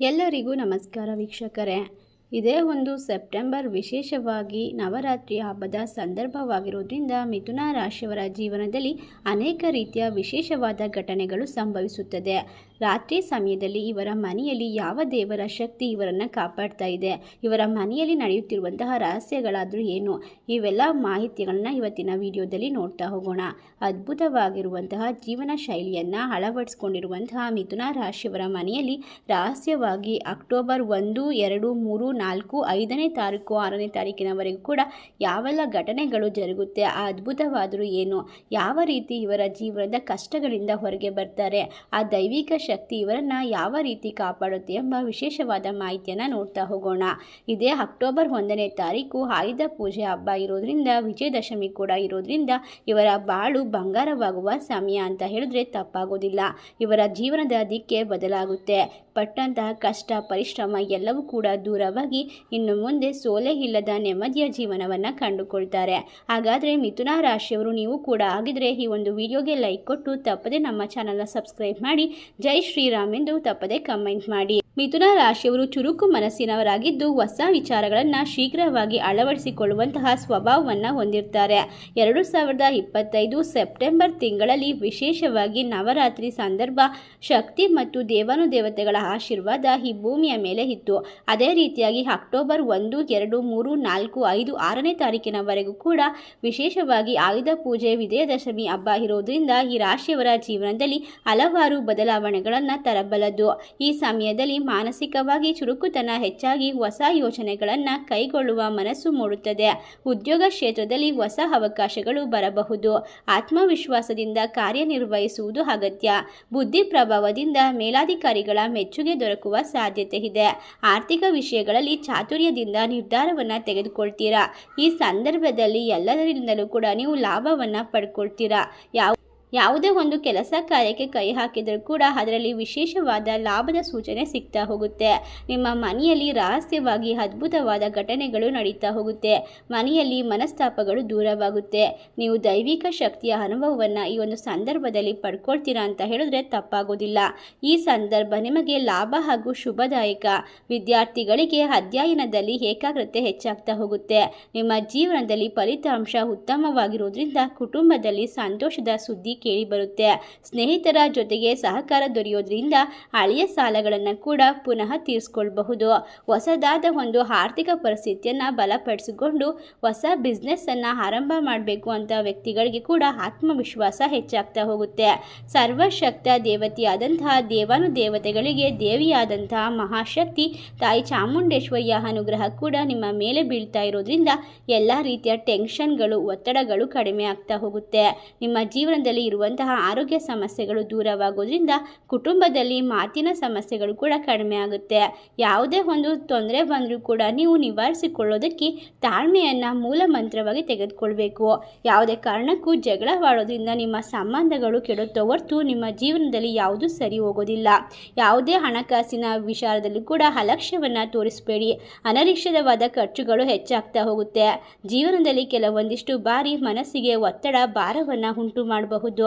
ಎಲ್ಲರಿಗೂ ನಮಸ್ಕಾರ ವೀಕ್ಷಕರೇ. ಇದೇ ಒಂದು ಸೆಪ್ಟೆಂಬರ್ ವಿಶೇಷವಾಗಿ ನವರಾತ್ರಿ ಹಬ್ಬದ ಸಂದರ್ಭವಾಗಿರೋದ್ರಿಂದ ಮಿಥುನ ರಾಶಿಯವರ ಜೀವನದಲ್ಲಿ ಅನೇಕ ರೀತಿಯ ವಿಶೇಷವಾದ ಘಟನೆಗಳು ಸಂಭವಿಸುತ್ತದೆ. ರಾತ್ರಿ ಸಮಯದಲ್ಲಿ ಇವರ ಮನೆಯಲ್ಲಿ ಯಾವ ದೇವರ ಶಕ್ತಿ ಇವರನ್ನು ಕಾಪಾಡ್ತಾ ಇದೆ, ಇವರ ಮನೆಯಲ್ಲಿ ನಡೆಯುತ್ತಿರುವಂತಹ ರಹಸ್ಯಗಳಾದರೂ ಏನು? ಇವೆಲ್ಲ ಮಾಹಿತಿಗಳನ್ನ ಇವತ್ತಿನ ವಿಡಿಯೋದಲ್ಲಿ ನೋಡ್ತಾ ಹೋಗೋಣ. ಅದ್ಭುತವಾಗಿರುವಂತಹ ಜೀವನ ಶೈಲಿಯನ್ನು ಅಳವಡಿಸ್ಕೊಂಡಿರುವಂತಹ ಮಿಥುನ ರಾಶಿಯವರ ಮನೆಯಲ್ಲಿ ರಹಸ್ಯವಾಗಿ ಅಕ್ಟೋಬರ್ ಒಂದು, ಎರಡು, ಮೂರು, ನಾಲ್ಕು, ಐದನೇ ತಾರೀಕು, ಆರನೇ ತಾರೀಕಿನವರೆಗೂ ಕೂಡ ಯಾವೆಲ್ಲ ಘಟನೆಗಳು ಜರುಗುತ್ತೆ ಆ ಅದ್ಭುತವಾದರೂ ಏನು? ಯಾವ ರೀತಿ ಇವರ ಜೀವನದ ಕಷ್ಟಗಳಿಂದ ಹೊರಗೆ ಬರ್ತಾರೆ? ಆ ದೈವಿಕ ಶಕ್ತಿ ಇವರನ್ನು ಯಾವ ರೀತಿ ಕಾಪಾಡುತ್ತೆ ಎಂಬ ವಿಶೇಷವಾದ ಮಾಹಿತಿಯನ್ನು ನೋಡ್ತಾ ಹೋಗೋಣ. ಇದೇ ಅಕ್ಟೋಬರ್ ಒಂದನೇ ತಾರೀಕು ಆಯುಧ ಪೂಜೆ ಹಬ್ಬ ಇರೋದ್ರಿಂದ, ವಿಜಯದಶಮಿ ಕೂಡ ಇರೋದ್ರಿಂದ ಇವರ ಬಾಳು ಬಂಗಾರವಾಗುವ ಸಮಯ ಅಂತ ಹೇಳಿದ್ರೆ ತಪ್ಪಾಗೋದಿಲ್ಲ. ಇವರ ಜೀವನದ ದಿಕ್ಕೆ ಬದಲಾಗುತ್ತೆ. ಪಟ್ಟಂತಹ ಕಷ್ಟ, ಪರಿಶ್ರಮ ಎಲ್ಲವೂ ಕೂಡ ದೂರವಾಗಿ ಇನ್ನು ಮುಂದೆ ಸೋಲೆ ಇಲ್ಲದ ನೆಮ್ಮದಿಯ ಜೀವನವನ್ನು ಕಂಡುಕೊಳ್ತಾರೆ. ಹಾಗಾದರೆ ಮಿಥುನ ರಾಶಿಯವರು ನೀವು ಕೂಡ ಆಗಿದ್ರೆ ಈ ಒಂದು ವಿಡಿಯೋಗೆ ಲೈಕ್ ಕೊಟ್ಟು ತಪ್ಪದೆ ನಮ್ಮ ಚಾನಲ್ನ ಸಬ್ಸ್ಕ್ರೈಬ್ ಮಾಡಿ. ಜೈ ಶ್ರೀರಾಮ್ ಎಂದು ತಪ್ಪದೆ ಕಮೆಂಟ್ ಮಾಡಿ. ಮಿಥುನ ರಾಶಿಯವರು ಚುರುಕು ಮನಸ್ಸಿನವರಾಗಿದ್ದು ಹೊಸ ವಿಚಾರಗಳನ್ನು ಶೀಘ್ರವಾಗಿ ಅಳವಡಿಸಿಕೊಳ್ಳುವಂತಹ ಸ್ವಭಾವವನ್ನು ಹೊಂದಿರ್ತಾರೆ. ಎರಡು ಸಾವಿರದ ಇಪ್ಪತ್ತೈದು ಸೆಪ್ಟೆಂಬರ್ ತಿಂಗಳಲ್ಲಿ ವಿಶೇಷವಾಗಿ ನವರಾತ್ರಿ ಸಂದರ್ಭ ಶಕ್ತಿ ಮತ್ತು ದೇವಾನುದೇವತೆಗಳ ಆಶೀರ್ವಾದ ಈ ಭೂಮಿಯ ಮೇಲೆ ಇತ್ತು. ಅದೇ ರೀತಿಯಾಗಿ ಅಕ್ಟೋಬರ್ ಒಂದು, ಎರಡು, ಮೂರು, ನಾಲ್ಕು, ಐದು, ಆರನೇ ತಾರೀಕಿನವರೆಗೂ ಕೂಡ ವಿಶೇಷವಾಗಿ ಆಯುಧ ಪೂಜೆ, ವಿಜಯದಶಮಿ ಹಬ್ಬ ಇರೋದ್ರಿಂದ ಈ ರಾಶಿಯವರ ಜೀವನದಲ್ಲಿ ಹಲವಾರು ಬದಲಾವಣೆಗಳನ್ನು ತರಬಲ್ಲದು. ಈ ಸಮಯದಲ್ಲಿ ಮಾನಸಿಕವಾಗಿ ಚುರುಕುತನ ಹೆಚ್ಚಾಗಿ ಹೊಸ ಯೋಜನೆಗಳನ್ನು ಕೈಗೊಳ್ಳುವ ಮನಸ್ಸು ಮೂಡುತ್ತದೆ. ಉದ್ಯೋಗ ಕ್ಷೇತ್ರದಲ್ಲಿ ಹೊಸ ಅವಕಾಶಗಳು ಬರಬಹುದು. ಆತ್ಮವಿಶ್ವಾಸದಿಂದ ಕಾರ್ಯನಿರ್ವಹಿಸುವುದು ಅಗತ್ಯ. ಬುದ್ಧಿ ಪ್ರಭಾವದಿಂದ ಮೇಲಾಧಿಕಾರಿಗಳ ಮೆಚ್ಚುಗೆ ದೊರಕುವ ಸಾಧ್ಯತೆ ಇದೆ. ಆರ್ಥಿಕ ವಿಷಯಗಳಲ್ಲಿ ಚಾತುರ್ಯದಿಂದ ನಿರ್ಧಾರವನ್ನು ತೆಗೆದುಕೊಳ್ತೀರಾ? ಈ ಸಂದರ್ಭದಲ್ಲಿ ಎಲ್ಲದರಿಂದಲೂ ಕೂಡ ನೀವು ಲಾಭವನ್ನು ಪಡ್ಕೊಳ್ತೀರಾ? ಯಾವ ಯಾವುದೇ ಒಂದು ಕೆಲಸ ಕಾರ್ಯಕ್ಕೆ ಕೈ ಹಾಕಿದರೂ ಕೂಡ ಅದರಲ್ಲಿ ವಿಶೇಷವಾದ ಲಾಭದ ಸೂಚನೆ ಸಿಗ್ತಾ ಹೋಗುತ್ತೆ. ನಿಮ್ಮ ಮನೆಯಲ್ಲಿ ರಹಸ್ಯವಾಗಿ ಅದ್ಭುತವಾದ ಘಟನೆಗಳು ನಡೀತಾ ಹೋಗುತ್ತೆ. ಮನೆಯಲ್ಲಿ ಮನಸ್ತಾಪಗಳು ದೂರವಾಗುತ್ತೆ. ನೀವು ದೈವಿಕ ಶಕ್ತಿಯ ಅನುಭವವನ್ನು ಈ ಒಂದು ಸಂದರ್ಭದಲ್ಲಿ ಪಡ್ಕೊಳ್ತೀರಾ ಅಂತ ಹೇಳಿದ್ರೆ ತಪ್ಪಾಗೋದಿಲ್ಲ. ಈ ಸಂದರ್ಭ ನಿಮಗೆ ಲಾಭ ಹಾಗೂ ಶುಭದಾಯಕ. ವಿದ್ಯಾರ್ಥಿಗಳಿಗೆ ಅಧ್ಯಯನದಲ್ಲಿ ಏಕಾಗ್ರತೆ ಹೆಚ್ಚಾಗ್ತಾ ಹೋಗುತ್ತೆ. ನಿಮ್ಮ ಜೀವನದಲ್ಲಿ ಫಲಿತಾಂಶ ಉತ್ತಮವಾಗಿರೋದ್ರಿಂದ ಕುಟುಂಬದಲ್ಲಿ ಸಂತೋಷದ ಸುದ್ದಿ ಕೇಳಿ ಬರುತ್ತೆ. ಸ್ನೇಹಿತರ ಜೊತೆಗೆ ಸಹಕಾರ ದೊರೆಯೋದ್ರಿಂದ ಹಳೆಯ ಸಾಲಗಳನ್ನು ಕೂಡ ಪುನಃ ತೀರಿಸ್ಕೊಳ್ಬಹುದು. ಹೊಸದಾದ ಒಂದು ಆರ್ಥಿಕ ಪರಿಸ್ಥಿತಿಯನ್ನು ಬಲಪಡಿಸಿಕೊಂಡು ಹೊಸ ಬಿಸ್ನೆಸ್ಸನ್ನು ಆರಂಭ ಮಾಡಬೇಕು ಅಂತ ವ್ಯಕ್ತಿಗಳಿಗೆ ಕೂಡ ಆತ್ಮವಿಶ್ವಾಸ ಹೆಚ್ಚಾಗ್ತಾ ಹೋಗುತ್ತೆ. ಸರ್ವಶಕ್ತ ದೇವತೆಯಾದಂತಹ ದೇವಾನುದೇವತೆಗಳಿಗೆ ದೇವಿಯಾದಂತಹ ಮಹಾಶಕ್ತಿ ತಾಯಿ ಚಾಮುಂಡೇಶ್ವರಿಯ ಅನುಗ್ರಹ ಕೂಡ ನಿಮ್ಮ ಮೇಲೆ ಬೀಳ್ತಾ ಇರೋದ್ರಿಂದ ಎಲ್ಲ ರೀತಿಯ ಟೆನ್ಷನ್ಗಳು ಒತ್ತಡಗಳು ಕಡಿಮೆ ಆಗ್ತಾ ಹೋಗುತ್ತೆ. ನಿಮ್ಮ ಜೀವನದಲ್ಲಿ ಇರುವಂತಹ ಆರೋಗ್ಯ ಸಮಸ್ಯೆಗಳು ದೂರವಾಗೋದ್ರಿಂದ ಕುಟುಂಬದಲ್ಲಿ ಮಾತಿನ ಸಮಸ್ಯೆಗಳು ಕೂಡ ಕಡಿಮೆ ಆಗುತ್ತೆ. ಯಾವುದೇ ಒಂದು ತೊಂದರೆ ಬಂದರೂ ಕೂಡ ನೀವು ನಿವಾರಿಸಿಕೊಳ್ಳೋದಕ್ಕೆ ತಾಳ್ಮೆಯನ್ನು ಮೂಲ ಮಂತ್ರವಾಗಿ ತೆಗೆದುಕೊಳ್ಬೇಕು. ಯಾವುದೇ ಕಾರಣಕ್ಕೂ ಜಗಳವಾಡೋದ್ರಿಂದ ನಿಮ್ಮ ಸಂಬಂಧಗಳು ಕೆಡುತ್ತೋ ಹೊರತು ನಿಮ್ಮ ಜೀವನದಲ್ಲಿ ಯಾವುದೂ ಸರಿ ಹೋಗೋದಿಲ್ಲ. ಯಾವುದೇ ಹಣಕಾಸಿನ ವಿಚಾರದಲ್ಲೂ ಕೂಡ ಅಲಕ್ಷ್ಯವನ್ನು ತೋರಿಸಬೇಡಿ. ಅನರಿಕ್ಷಿತವಾದ ಖರ್ಚುಗಳು ಹೆಚ್ಚಾಗ್ತಾ ಹೋಗುತ್ತೆ. ಜೀವನದಲ್ಲಿ ಕೆಲವೊಂದಿಷ್ಟು ಬಾರಿ ಮನಸ್ಸಿಗೆ ಒತ್ತಡ, ಭಾರವನ್ನು ಉಂಟು ಮಾಡಬಹುದು.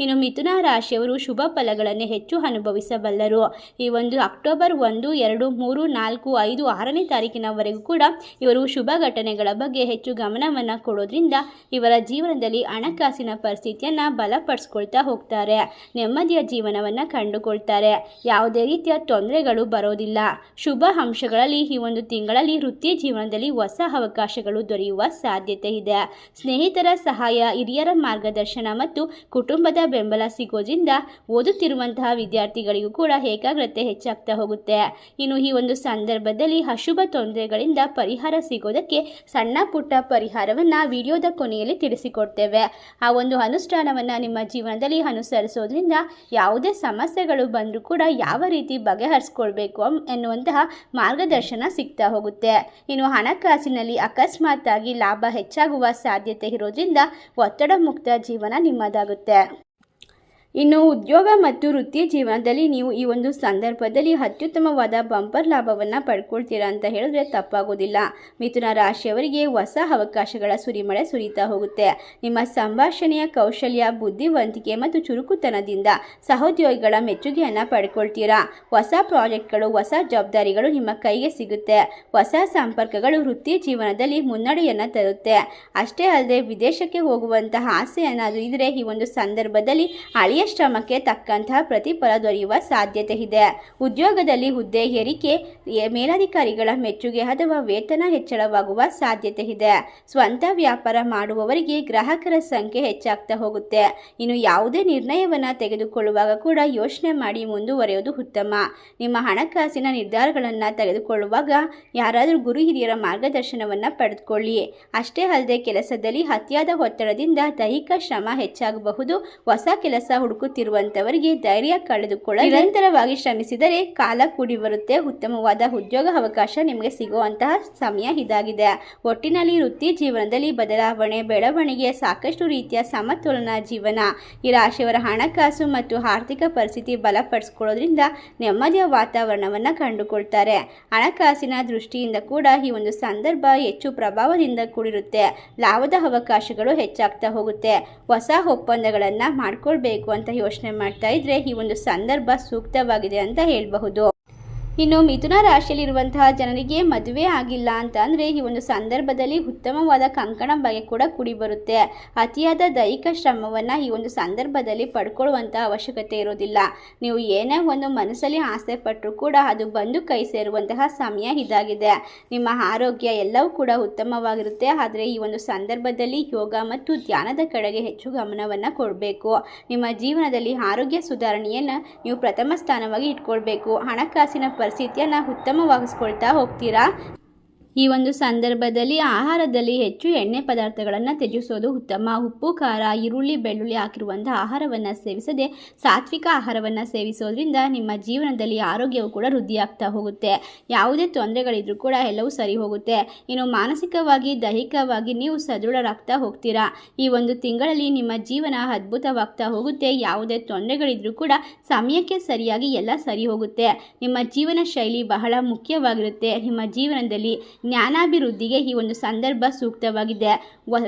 ಇನ್ನು ಮಿಥುನ ರಾಶಿಯವರು ಶುಭ ಫಲಗಳನ್ನು ಹೆಚ್ಚು ಅನುಭವಿಸಬಲ್ಲರು. ಈ ಒಂದು ಅಕ್ಟೋಬರ್ ಒಂದು, ಎರಡು, ಮೂರು, ನಾಲ್ಕು, ಐದು, ಆರನೇ ತಾರೀಕಿನವರೆಗೂ ಕೂಡ ಇವರು ಶುಭ ಘಟನೆಗಳ ಬಗ್ಗೆ ಹೆಚ್ಚು ಗಮನವನ್ನು ಕೊಡೋದ್ರಿಂದ ಇವರ ಜೀವನದಲ್ಲಿ ಹಣಕಾಸಿನ ಪರಿಸ್ಥಿತಿಯನ್ನು ಬಲಪಡಿಸ್ಕೊಳ್ತಾ ಹೋಗ್ತಾರೆ. ನೆಮ್ಮದಿಯ ಜೀವನವನ್ನು ಕಂಡುಕೊಳ್ತಾರೆ. ಯಾವುದೇ ರೀತಿಯ ತೊಂದರೆಗಳು ಬರೋದಿಲ್ಲ. ಶುಭ ಅಂಶಗಳಲ್ಲಿ ಈ ಒಂದು ತಿಂಗಳಲ್ಲಿ ವೃತ್ತಿ ಜೀವನದಲ್ಲಿ ಹೊಸ ಅವಕಾಶಗಳು ದೊರೆಯುವ ಸಾಧ್ಯತೆ ಇದೆ. ಸ್ನೇಹಿತರ ಸಹಾಯ, ಹಿರಿಯರ ಮಾರ್ಗದರ್ಶನ ಮತ್ತು ಕುಟುಂಬದ ಬೆಂಬಲ ಸಿಗೋದ್ರಿಂದ ಓದುತ್ತಿರುವಂತಹ ವಿದ್ಯಾರ್ಥಿಗಳಿಗೂ ಕೂಡ ಏಕಾಗ್ರತೆ ಹೆಚ್ಚಾಗ್ತಾ ಹೋಗುತ್ತೆ. ಇನ್ನು ಈ ಒಂದು ಸಂದರ್ಭದಲ್ಲಿ ಅಶುಭ ತೊಂದರೆಗಳಿಂದ ಪರಿಹಾರ ಸಿಗೋದಕ್ಕೆ ಸಣ್ಣ ಪುಟ್ಟ ಪರಿಹಾರವನ್ನು ವಿಡಿಯೋದ ಕೊನೆಯಲ್ಲಿ ತಿಳಿಸಿಕೊಡ್ತೇವೆ. ಆ ಒಂದು ಅನುಷ್ಠಾನವನ್ನು ನಿಮ್ಮ ಜೀವನದಲ್ಲಿ ಅನುಸರಿಸೋದ್ರಿಂದ ಯಾವುದೇ ಸಮಸ್ಯೆಗಳು ಬಂದರೂ ಕೂಡ ಯಾವ ರೀತಿ ಬಗೆಹರಿಸ್ಕೊಳ್ಬೇಕು ಎನ್ನುವಂತಹ ಮಾರ್ಗದರ್ಶನ ಸಿಗ್ತಾ ಹೋಗುತ್ತೆ. ಇನ್ನು ಹಣಕಾಸಿನಲ್ಲಿ ಅಕಸ್ಮಾತ್ತಾಗಿ ಲಾಭ ಹೆಚ್ಚಾಗುವ ಸಾಧ್ಯತೆ ಇರೋದ್ರಿಂದ ಒತ್ತಡ ಮುಕ್ತ ಜೀವನ ನಿಮ್ಮದಾಗುತ್ತೆ. that ಇನ್ನು ಉದ್ಯೋಗ ಮತ್ತು ವೃತ್ತಿ ಜೀವನದಲ್ಲಿ ನೀವು ಈ ಒಂದು ಸಂದರ್ಭದಲ್ಲಿ ಅತ್ಯುತ್ತಮವಾದ ಬಂಪರ್ ಲಾಭವನ್ನು ಪಡ್ಕೊಳ್ತೀರಾ ಅಂತ ಹೇಳಿದ್ರೆ ತಪ್ಪಾಗೋದಿಲ್ಲ. ಮಿಥುನ ರಾಶಿಯವರಿಗೆ ಹೊಸ ಅವಕಾಶಗಳ ಸುರಿಮಳೆ ಸುರಿತಾ ಹೋಗುತ್ತೆ. ನಿಮ್ಮ ಸಂಭಾಷಣೆಯ ಕೌಶಲ್ಯ, ಬುದ್ಧಿವಂತಿಕೆ ಮತ್ತು ಚುರುಕುತನದಿಂದ ಸಹೋದ್ಯೋಗಿಗಳ ಮೆಚ್ಚುಗೆಯನ್ನು ಪಡ್ಕೊಳ್ತೀರಾ. ಹೊಸ ಪ್ರಾಜೆಕ್ಟ್ಗಳು, ಹೊಸ ಜವಾಬ್ದಾರಿಗಳು ನಿಮ್ಮ ಕೈಗೆ ಸಿಗುತ್ತೆ. ಹೊಸ ಸಂಪರ್ಕಗಳು ವೃತ್ತಿ ಜೀವನದಲ್ಲಿ ಮುನ್ನಡೆಯನ್ನು ತರುತ್ತೆ. ಅಷ್ಟೇ ಅಲ್ಲದೆ ವಿದೇಶಕ್ಕೆ ಹೋಗುವಂತಹ ಆಸೆ ಏನಾದರೂ ಇದ್ದರೆ ಈ ಒಂದು ಸಂದರ್ಭದಲ್ಲಿ ಹಳೆಯ ಶ್ರಮಕ್ಕೆ ತಕ್ಕಂತಹ ಪ್ರತಿಫಲ ದೊರೆಯುವ ಸಾಧ್ಯತೆ ಇದೆ ಉದ್ಯೋಗದಲ್ಲಿ ಹುದ್ದೆ ಏರಿಕೆ ಮೇಲಧಿಕಾರಿಗಳ ಮೆಚ್ಚುಗೆ ಅಥವಾ ವೇತನ ಹೆಚ್ಚಳವಾಗುವ ಸಾಧ್ಯತೆ ಇದೆ ಸ್ವಂತ ವ್ಯಾಪಾರ ಮಾಡುವವರಿಗೆ ಗ್ರಾಹಕರ ಸಂಖ್ಯೆ ಹೆಚ್ಚಾಗ್ತಾ ಹೋಗುತ್ತೆ. ಇನ್ನು ಯಾವುದೇ ನಿರ್ಣಯವನ್ನು ತೆಗೆದುಕೊಳ್ಳುವಾಗ ಕೂಡ ಯೋಚನೆ ಮಾಡಿ ಮುಂದುವರೆಯುವುದು ಉತ್ತಮ. ನಿಮ್ಮ ಹಣಕಾಸಿನ ನಿರ್ಧಾರಗಳನ್ನು ತೆಗೆದುಕೊಳ್ಳುವಾಗ ಯಾರಾದರೂ ಗುರು ಹಿರಿಯರ ಮಾರ್ಗದರ್ಶನವನ್ನು ಪಡೆದುಕೊಳ್ಳಿ. ಅಷ್ಟೇ ಅಲ್ಲದೆ ಕೆಲಸದಲ್ಲಿ ಅತಿಯಾದ ಒತ್ತಡದಿಂದ ದೈಹಿಕ ಶ್ರಮ ಹೆಚ್ಚಾಗಬಹುದು. ಹೊಸ ಕೆಲಸ ಹುಡುಕುತ್ತಿರುವಂತವರಿಗೆ ಧೈರ್ಯ ಕಳೆದುಕೊಳ್ಳ. ನಿರಂತರವಾಗಿ ಶ್ರಮಿಸಿದರೆ ಕಾಲ ಕೂಡಿ ಬರುತ್ತೆ ಉತ್ತಮವಾದ ಉದ್ಯೋಗ ಅವಕಾಶ ನಿಮಗೆ ಸಿಗುವಂತಹ ಸಮಯ ಇದಾಗಿದೆ. ಒಟ್ಟಿನಲ್ಲಿ ವೃತ್ತಿ ಜೀವನದಲ್ಲಿ ಬದಲಾವಣೆ, ಬೆಳವಣಿಗೆ, ಸಾಕಷ್ಟು ರೀತಿಯ ಸಮತೋಲನ ಜೀವನ. ಈ ರಾಶಿಯವರ ಹಣಕಾಸು ಮತ್ತು ಆರ್ಥಿಕ ಪರಿಸ್ಥಿತಿ ಬಲಪಡಿಸಿಕೊಳ್ಳೋದ್ರಿಂದ ನೆಮ್ಮದಿಯ ವಾತಾವರಣವನ್ನು ಕಂಡುಕೊಳ್ತಾರೆ. ಹಣಕಾಸಿನ ದೃಷ್ಟಿಯಿಂದ ಕೂಡ ಈ ಒಂದು ಸಂದರ್ಭ ಹೆಚ್ಚು ಪ್ರಭಾವದಿಂದ ಕೂಡಿರುತ್ತೆ. ಲಾಭದ ಅವಕಾಶಗಳು ಹೆಚ್ಚಾಗ್ತಾ ಹೋಗುತ್ತೆ. ಹೊಸ ಒಪ್ಪಂದಗಳನ್ನು ಮಾಡಿಕೊಳ್ಬೇಕು ಅಂತ ಯೋಚನೆ ಮಾಡ್ತಾ ಇದ್ರೆ ಈ ಒಂದು ಸಂದರ್ಭ ಸೂಕ್ತವಾಗಿದೆ ಅಂತ ಹೇಳಬಹುದು. ಇನ್ನು ಮಿಥುನ ರಾಶಿಯಲ್ಲಿರುವಂತಹ ಜನರಿಗೆ ಮದುವೆ ಆಗಿಲ್ಲ ಅಂತ ಅಂದರೆ ಈ ಒಂದು ಸಂದರ್ಭದಲ್ಲಿ ಉತ್ತಮವಾದ ಕಂಕಣ ಬಗೆ ಕೂಡ ಕುಡಿಬರುತ್ತೆ ಅತಿಯಾದ ದೈಹಿಕ ಶ್ರಮವನ್ನು ಈ ಒಂದು ಸಂದರ್ಭದಲ್ಲಿ ಪಡ್ಕೊಳ್ಳುವಂಥ ಅವಶ್ಯಕತೆ ಇರೋದಿಲ್ಲ. ನೀವು ಏನೇ ಒಂದು ಮನಸ್ಸಲ್ಲಿ ಆಸೆ ಕೂಡ ಅದು ಬಂದು ಕೈ ಸೇರುವಂತಹ ಸಮಯ ಇದಾಗಿದೆ. ನಿಮ್ಮ ಆರೋಗ್ಯ ಎಲ್ಲವೂ ಕೂಡ ಉತ್ತಮವಾಗಿರುತ್ತೆ. ಆದರೆ ಈ ಒಂದು ಸಂದರ್ಭದಲ್ಲಿ ಯೋಗ ಮತ್ತು ಧ್ಯಾನದ ಕಡೆಗೆ ಹೆಚ್ಚು ಗಮನವನ್ನು ಕೊಡಬೇಕು. ನಿಮ್ಮ ಜೀವನದಲ್ಲಿ ಆರೋಗ್ಯ ಸುಧಾರಣೆಯನ್ನು ನೀವು ಪ್ರಥಮ ಸ್ಥಾನವಾಗಿ ಇಟ್ಕೊಳ್ಬೇಕು. ಹಣಕಾಸಿನ ಪರಿಸ್ಥಿತಿಯನ್ನು ಉತ್ತಮವಾಗಿಸ್ಕೊಳ್ತಾ ಹೋಗ್ತೀರಾ? ಈ ಒಂದು ಸಂದರ್ಭದಲ್ಲಿ ಆಹಾರದಲ್ಲಿ ಹೆಚ್ಚು ಎಣ್ಣೆ ಪದಾರ್ಥಗಳನ್ನು ತ್ಯಜಿಸೋದು ಉತ್ತಮ. ಉಪ್ಪು, ಖಾರ, ಈರುಳ್ಳಿ, ಬೆಳ್ಳುಳ್ಳಿ ಹಾಕಿರುವಂಥ ಆಹಾರವನ್ನು ಸೇವಿಸದೆ ಸಾತ್ವಿಕ ಆಹಾರವನ್ನು ಸೇವಿಸೋದ್ರಿಂದ ನಿಮ್ಮ ಜೀವನದಲ್ಲಿ ಆರೋಗ್ಯವು ಕೂಡ ವೃದ್ಧಿಯಾಗ್ತಾ ಹೋಗುತ್ತೆ. ಯಾವುದೇ ತೊಂದರೆಗಳಿದ್ರೂ ಕೂಡ ಎಲ್ಲವೂ ಸರಿ ಹೋಗುತ್ತೆ. ಇನ್ನು ಮಾನಸಿಕವಾಗಿ, ದೈಹಿಕವಾಗಿ ನೀವು ಸದೃಢರಾಗ್ತಾ ಹೋಗ್ತೀರಾ? ಈ ಒಂದು ತಿಂಗಳಲ್ಲಿ ನಿಮ್ಮ ಜೀವನ ಅದ್ಭುತವಾಗ್ತಾ ಹೋಗುತ್ತೆ. ಯಾವುದೇ ತೊಂದರೆಗಳಿದ್ರೂ ಕೂಡ ಸಮಯಕ್ಕೆ ಸರಿಯಾಗಿ ಎಲ್ಲ ಸರಿ ಹೋಗುತ್ತೆ. ನಿಮ್ಮ ಜೀವನ ಶೈಲಿ ಬಹಳ ಮುಖ್ಯವಾಗಿರುತ್ತೆ. ನಿಮ್ಮ ಜೀವನದಲ್ಲಿ ಜ್ಞಾನಾಭಿವೃದ್ಧಿಗೆ ಈ ಒಂದು ಸಂದರ್ಭ ಸೂಕ್ತವಾಗಿದೆ.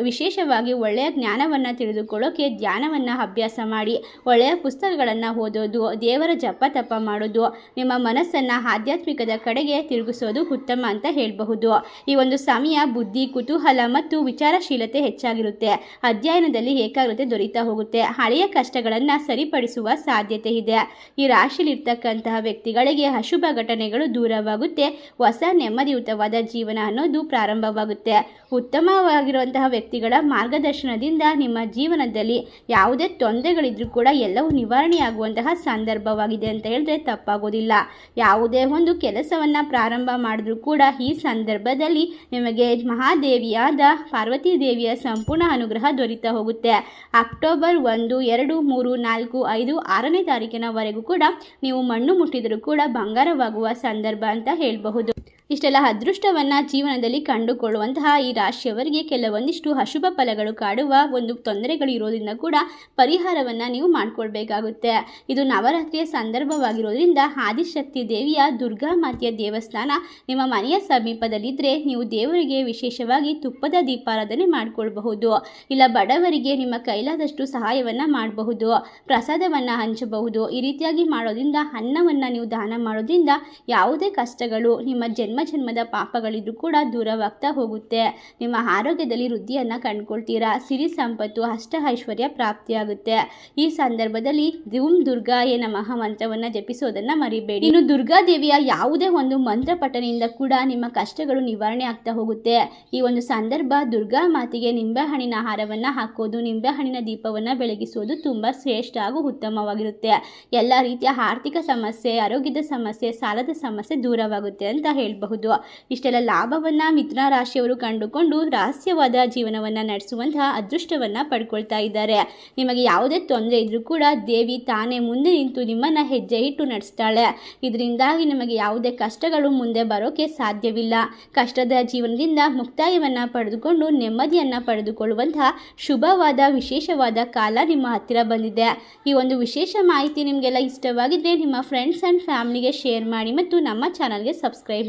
ವಿಶೇಷವಾಗಿ ಒಳ್ಳೆಯ ಜ್ಞಾನವನ್ನು ತಿಳಿದುಕೊಳ್ಳೋಕೆ ಧ್ಯಾನವನ್ನು ಅಭ್ಯಾಸ ಮಾಡಿ, ಒಳ್ಳೆಯ ಪುಸ್ತಕಗಳನ್ನು ಓದೋದು, ದೇವರ ಜಪ ತಪ ಮಾಡೋದು, ನಿಮ್ಮ ಮನಸ್ಸನ್ನು ಆಧ್ಯಾತ್ಮಿಕದ ಕಡೆಗೆ ತಿರುಗಿಸೋದು ಉತ್ತಮ ಅಂತ ಹೇಳಬಹುದು. ಈ ಒಂದು ಸಮಯ ಬುದ್ಧಿ, ಕುತೂಹಲ ಮತ್ತು ವಿಚಾರಶೀಲತೆ ಹೆಚ್ಚಾಗಿರುತ್ತೆ. ಅಧ್ಯಯನದಲ್ಲಿ ಏಕಾಗ್ರತೆ ದೊರೀತಾ ಹೋಗುತ್ತೆ. ಹಳೆಯ ಕಷ್ಟಗಳನ್ನು ಸರಿಪಡಿಸುವ ಸಾಧ್ಯತೆ ಇದೆ. ಈ ರಾಶಿಲಿರ್ತಕ್ಕಂತಹ ವ್ಯಕ್ತಿಗಳಿಗೆ ಅಶುಭ ಘಟನೆಗಳು ದೂರವಾಗುತ್ತೆ. ಹೊಸ ನೆಮ್ಮದಿಯುತವಾದ ಜೀವನ ಅನ್ನೋದು ಪ್ರಾರಂಭವಾಗುತ್ತೆ. ಉತ್ತಮವಾಗಿರುವಂತಹ ವ್ಯಕ್ತಿಗಳ ಮಾರ್ಗದರ್ಶನದಿಂದ ನಿಮ್ಮ ಜೀವನದಲ್ಲಿ ಯಾವುದೇ ತೊಂದರೆಗಳಿದ್ರೂ ಕೂಡ ಎಲ್ಲವೂ ನಿವಾರಣೆಯಾಗುವಂತಹ ಸಂದರ್ಭವಾಗಿದೆ ಅಂತ ಹೇಳಿದ್ರೆ ತಪ್ಪಾಗೋದಿಲ್ಲ. ಯಾವುದೇ ಒಂದು ಕೆಲಸವನ್ನು ಪ್ರಾರಂಭ ಮಾಡಿದ್ರೂ ಕೂಡ ಈ ಸಂದರ್ಭದಲ್ಲಿ ನಿಮಗೆ ಮಹಾದೇವಿಯಾದ ಪಾರ್ವತಿ ದೇವಿಯ ಸಂಪೂರ್ಣ ಅನುಗ್ರಹ ದೊರೀತಾ ಹೋಗುತ್ತೆ. ಅಕ್ಟೋಬರ್ ಒಂದು, ಎರಡು, ಮೂರು, ನಾಲ್ಕು, ಐದು, ಆರನೇ ತಾರೀಕಿನವರೆಗೂ ಕೂಡ ನೀವು ಮಣ್ಣು ಮುಟ್ಟಿದರೂ ಕೂಡ ಬಂಗಾರವಾಗುವ ಸಂದರ್ಭ ಅಂತ ಹೇಳಬಹುದು. ಇಷ್ಟೆಲ್ಲ ಅದೃಷ್ಟವನ್ನು ಜೀವನದಲ್ಲಿ ಕಂಡುಕೊಳ್ಳುವಂತಹ ಈ ರಾಶಿಯವರಿಗೆ ಕೆಲವೊಂದಿಷ್ಟು ಅಶುಭ ಫಲಗಳು ಕಾಡುವ ಒಂದು ತೊಂದರೆಗಳು ಇರೋದ್ರಿಂದ ಕೂಡ ಪರಿಹಾರವನ್ನು ನೀವು ಮಾಡಿಕೊಳ್ಬೇಕಾಗುತ್ತೆ. ಇದು ನವರಾತ್ರಿಯ ಸಂದರ್ಭವಾಗಿರೋದ್ರಿಂದ ಆದಿಶಕ್ತಿ ದೇವಿಯ ದುರ್ಗಾ ಮಾತೆಯ ದೇವಸ್ಥಾನ ನಿಮ್ಮ ಮನೆಯ ಸಮೀಪದಲ್ಲಿದ್ದರೆ ನೀವು ದೇವರಿಗೆ ವಿಶೇಷವಾಗಿ ತುಪ್ಪದ ದೀಪಾರಾಧನೆ ಮಾಡಿಕೊಳ್ಬಹುದು. ಇಲ್ಲ ಬಡವರಿಗೆ ನಿಮ್ಮ ಕೈಲಾದಷ್ಟು ಸಹಾಯವನ್ನು ಮಾಡಬಹುದು. ಪ್ರಸಾದವನ್ನು ಹಂಚಬಹುದು. ಈ ರೀತಿಯಾಗಿ ಮಾಡೋದ್ರಿಂದ ಅನ್ನವನ್ನು ನೀವು ದಾನ ಮಾಡೋದ್ರಿಂದ ಯಾವುದೇ ಕಷ್ಟಗಳು ನಿಮ್ಮ ಜನ್ಮ ಜನ್ಮದ ಪಾಪಗಳಿದ್ರು ಕೂಡ ದೂರವಾಗ್ತಾ ಹೋಗುತ್ತೆ. ನಿಮ್ಮ ಆರೋಗ್ಯದಲ್ಲಿ ವೃದ್ಧಿಯನ್ನು ಕಂಡುಕೊಳ್ತೀರಾ? ಸಿರಿ ಸಂಪತ್ತು ಅಷ್ಟ ಐಶ್ವರ್ಯ ಪ್ರಾಪ್ತಿಯಾಗುತ್ತೆ. ಈ ಸಂದರ್ಭದಲ್ಲಿ ಧೂಮ್ ದುರ್ಗಾಯ ನಮಃ ಮಂತ್ರವನ್ನು ಜಪಿಸೋದನ್ನು ಮರಿಬೇಡಿ. ಇನ್ನು ದುರ್ಗಾದೇವಿಯ ಯಾವುದೇ ಒಂದು ಮಂತ್ರ ಪಠನೆಯಿಂದ ಕೂಡ ನಿಮ್ಮ ಕಷ್ಟಗಳು ನಿವಾರಣೆ ಆಗ್ತಾ ಹೋಗುತ್ತೆ. ಈ ಒಂದು ಸಂದರ್ಭ ದುರ್ಗಾ ಮಾತಿಗೆ ನಿಂಬೆಹಣ್ಣಿನ ಆಹಾರವನ್ನು ಹಾಕೋದು, ನಿಂಬೆಹಣ್ಣಿನ ದೀಪವನ್ನು ಬೆಳಗಿಸೋದು ತುಂಬ ಶ್ರೇಷ್ಠ ಹಾಗೂ ಉತ್ತಮವಾಗಿರುತ್ತೆ. ಎಲ್ಲ ರೀತಿಯ ಆರ್ಥಿಕ ಸಮಸ್ಯೆ, ಆರೋಗ್ಯದ ಸಮಸ್ಯೆ, ಸಾಲದ ಸಮಸ್ಯೆ ದೂರವಾಗುತ್ತೆ ಅಂತ ಹೇಳಬಹುದು. ಪಡೆಯಬಹುದು ಇಷ್ಟೆಲ್ಲ ಲಾಭವನ್ನು ಮಿಥುನ ರಾಶಿಯವರು ಕಂಡುಕೊಂಡು ರಹಸ್ಯವಾದ ಜೀವನವನ್ನು ನಡೆಸುವಂತಹ ಅದೃಷ್ಟವನ್ನು ಪಡ್ಕೊಳ್ತಾ ಇದ್ದಾರೆ. ನಿಮಗೆ ಯಾವುದೇ ತೊಂದರೆ ಇದ್ರೂ ಕೂಡ ದೇವಿ ತಾನೇ ಮುಂದೆ ನಿಂತು ನಿಮ್ಮನ್ನು ಹೆಜ್ಜೆ ಇಟ್ಟು ನಡೆಸ್ತಾಳೆ. ಇದರಿಂದಾಗಿ ನಿಮಗೆ ಯಾವುದೇ ಕಷ್ಟಗಳು ಮುಂದೆ ಬರೋಕೆ ಸಾಧ್ಯವಿಲ್ಲ. ಕಷ್ಟದ ಜೀವನದಿಂದ ಮುಕ್ತಾಯವನ್ನು ಪಡೆದುಕೊಂಡು ನೆಮ್ಮದಿಯನ್ನು ಪಡೆದುಕೊಳ್ಳುವಂತಹ ಶುಭವಾದ, ವಿಶೇಷವಾದ ಕಾಲ ನಿಮ್ಮ ಹತ್ತಿರ ಬಂದಿದೆ. ಈ ಒಂದು ವಿಶೇಷ ಮಾಹಿತಿ ನಿಮಗೆಲ್ಲ ಇಷ್ಟವಾಗಿದ್ದರೆ ನಿಮ್ಮ ಫ್ರೆಂಡ್ಸ್ ಆ್ಯಂಡ್ ಫ್ಯಾಮಿಲಿಗೆ ಶೇರ್ ಮಾಡಿ ಮತ್ತು ನಮ್ಮ ಚಾನಲ್ಗೆ ಸಬ್ಸ್ಕ್ರೈಬ್